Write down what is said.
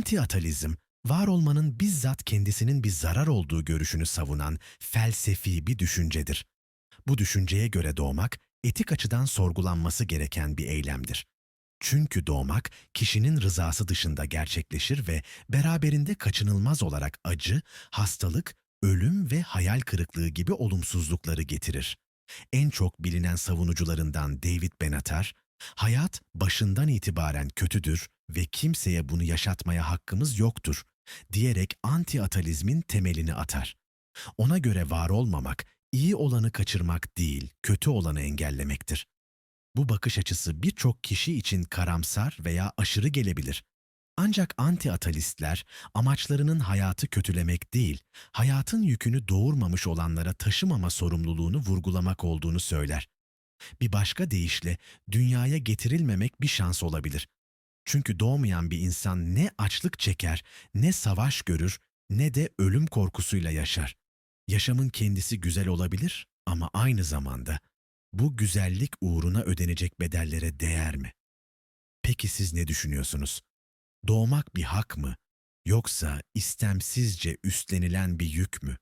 Anti-atalizm, var olmanın bizzat kendisinin bir zarar olduğu görüşünü savunan felsefi bir düşüncedir. Bu düşünceye göre doğmak, etik açıdan sorgulanması gereken bir eylemdir. Çünkü doğmak, kişinin rızası dışında gerçekleşir ve beraberinde kaçınılmaz olarak acı, hastalık, ölüm ve hayal kırıklığı gibi olumsuzlukları getirir. En çok bilinen savunucularından David Benatar, hayat başından itibaren kötüdür ve kimseye bunu yaşatmaya hakkımız yoktur diyerek anti-atalizmin temelini atar. Ona göre var olmamak, iyi olanı kaçırmak değil, kötü olanı engellemektir. Bu bakış açısı birçok kişi için karamsar veya aşırı gelebilir. Ancak anti-atalistler amaçlarının hayatı kötülemek değil, hayatın yükünü doğurmamış olanlara taşımama sorumluluğunu vurgulamak olduğunu söyler. Bir başka deyişle dünyaya getirilmemek bir şans olabilir. Çünkü doğmayan bir insan ne açlık çeker, ne savaş görür, ne de ölüm korkusuyla yaşar. Yaşamın kendisi güzel olabilir ama aynı zamanda bu güzellik uğruna ödenecek bedellere değer mi? Peki siz ne düşünüyorsunuz? Doğmak bir hak mı? Yoksa istemsizce üstlenilen bir yük mü?